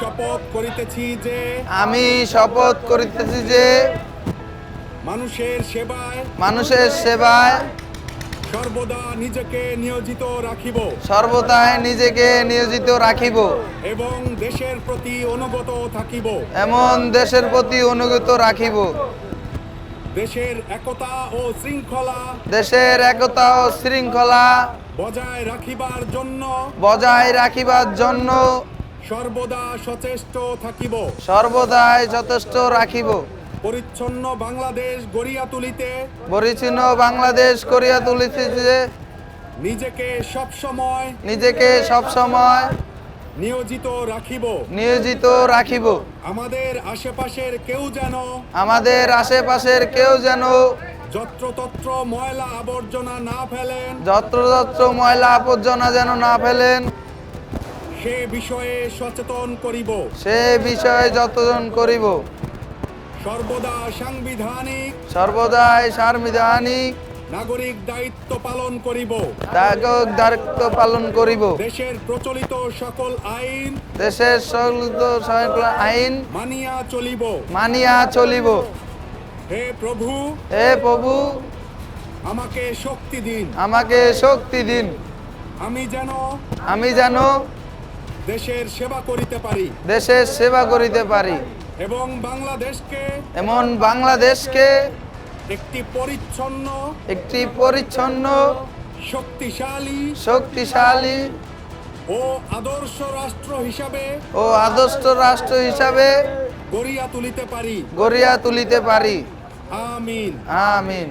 শপথ করিতেছি যে আমি শপথ করিতেছি যে মানুষের সেবায় মানুষের সেবায় সর্বদা নিজেকে নিয়োজিত রাখিব। সর্বদাই নিজেকে নিয়োজিত রাখিব। এবং দেশের প্রতি অনুগত থাকিব। এমন দেশের প্রতি অনুগত রাখিব। দেশের একতা ও শৃঙ্খলা দেশের একতা ও শৃঙ্খলা বজায় রাখিবার জন্য বজায় রাখিবার জন্য সর্বদা সচেষ্ট থাকিব। সর্বদাই যথেষ্ট রাখিব। পরিচ্ছন্ন বাংলাদেশ গড়িয়া তুলিতে পরিচ্ছন্ন বাংলাদেশ করিয়া তুলিতেছে নিজেকে সবসময় নিজেকে সবসময় নিয়োজিত রাখিব। নিয়োজিত রাখিব। আমাদের আশেপাশের কেউ যেন আমাদের আশেপাশের কেউ যেন যত্রতত্র ময়লা আবর্জনা না ফেলেন। যত্রতত্র ময়লা আবর্জনা যেন না ফেলেন। সে বিষয়ে সচেতন করিব। সে বিষয়ে যতজন করিব। সর্বদা সাংবিধানিক সর্বদাই সাংবিধানিক নাগরিক দায়িত্ব পালন করিব। দায়ক দায়িত্ব পালন করিব। দেশের প্রচলিত সকল আইন দেশের সকল সকল আইন মানিয়া চলিব। মানিয়া চলিব। হে প্রভু হে প্রভু আমাকে শক্তি দিন। আমাকে শক্তি দিন। আমি যেন আমি যেন দেশের সেবা করিতে পারি। দেশের সেবা করিতে পারি। এবং বাংলাদেশকে এমন বাংলাদেশকে একটি পরিচ্ছন্ন একটি পরিচ্ছন্ন শক্তিশালী শক্তিশালী ও আদর্শ রাষ্ট্র হিসাবে ও আদর্শ রাষ্ট্র হিসাবে গড়িয়া তুলিতে পারি। গড়িয়া তুলিতে পারি। আমিন। আমিন।